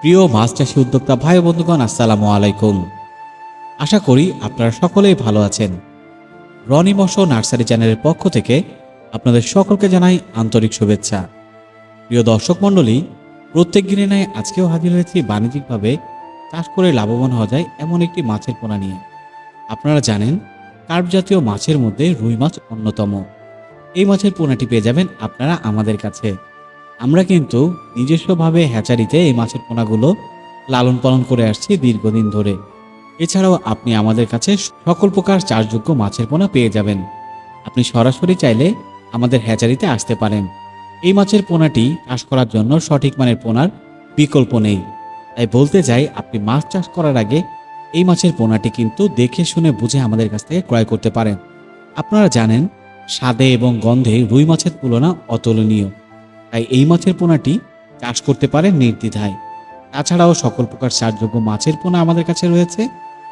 প্রিয় মাছ চাষী উদ্যোক্তা ভাই বন্ধুগণ, আসসালামু আলাইকুম। আশা করি আপনারা সকলেই ভালো আছেন। রনি মশো নার্সারি চ্যানেলের পক্ষ থেকে আপনাদের সকলকে জানাই আন্তরিক শুভেচ্ছা। প্রিয় দর্শক মণ্ডলী, প্রত্যেক দিনে নেয় আজকেও হাজির হয়েছি বাণিজ্যিকভাবে চাষ করে লাভবান হওয়া যায় এমন একটি মাছের পোনা নিয়ে। আপনারা জানেন, কার্প জাতীয় মাছের মধ্যে রুই মাছ অন্যতম। এই মাছের পোনাটি পেয়ে যাবেন আপনারা আমাদের কাছে। আমরা কিন্তু নিজস্বভাবে হ্যাচারিতে এই মাছের পোনাগুলো লালন পালন করে আসছি দীর্ঘদিন ধরে। এছাড়াও আপনি আমাদের কাছে সকল প্রকার চাষযোগ্য মাছের পোনা পেয়ে যাবেন। আপনি সরাসরি চাইলে আমাদের হ্যাচারিতে আসতে পারেন। এই মাছের পোনাটি চাষ করার জন্য সঠিক মানের পোনার বিকল্প নেই। তাই বলতে চাই, আপনি মাছ চাষ করার আগে এই মাছের পোনাটি কিন্তু দেখে শুনে বুঝে আমাদের কাছ থেকে ক্রয় করতে পারেন। আপনারা জানেন, স্বাদে এবং গন্ধে রুই মাছের তুলনা অতুলনীয়। তাই এই মাছের পোনাটি চাষ করতে পারেন নির্দ্বিধায়। তাছাড়াও সকল প্রকার চাষযোগ্য মাছের পোনা আমাদের কাছে রয়েছে।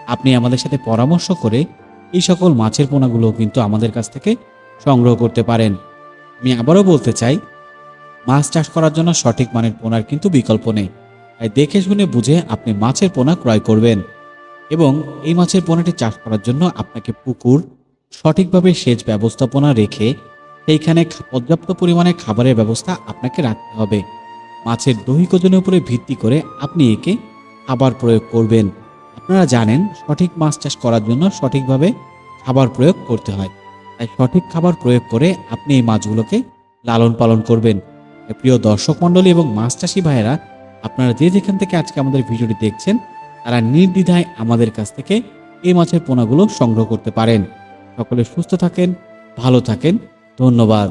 আপনি আমাদের সাথে পরামর্শ করে এই সকল মাছের পোনাগুলো কিন্তু আমাদের কাছ থেকে সংগ্রহ করতে পারেন। আমি আবারও বলতে চাই, মাছ চাষ করার জন্য সঠিক মানের পোনার কিন্তু বিকল্প নেই। তাই দেখে শুনে বুঝে আপনি মাছের পোনা ক্রয় করবেন এবং এই মাছের পোনাটি চাষ করার জন্য আপনাকে পুকুর, সঠিকভাবে সেচ ব্যবস্থাপনা রেখে সেইখানে পর্যাপ্ত পরিমাণে খাবারের ব্যবস্থা আপনাকে রাখতে হবে। মাছের দৈহিক ওজনের উপরে ভিত্তি করে আপনি একে খাবার প্রয়োগ করবেন। আপনারা জানেন, সঠিক মাছ চাষ করার জন্য সঠিকভাবে খাবার প্রয়োগ করতে হয়। তাই সঠিক খাবার প্রয়োগ করে আপনি এই মাছগুলোকে লালন পালন করবেন। প্রিয় দর্শক মণ্ডলী এবং মাছ চাষি ভাইয়েরা, আপনারা যে যেখান থেকে আজকে আমাদের ভিডিওটি দেখছেন, তারা নির্দ্বিধায় আমাদের কাছ থেকে এই মাছের পোনাগুলো সংগ্রহ করতে পারেন। সকলে সুস্থ থাকেন, ভালো থাকেন ধন্যবাদ।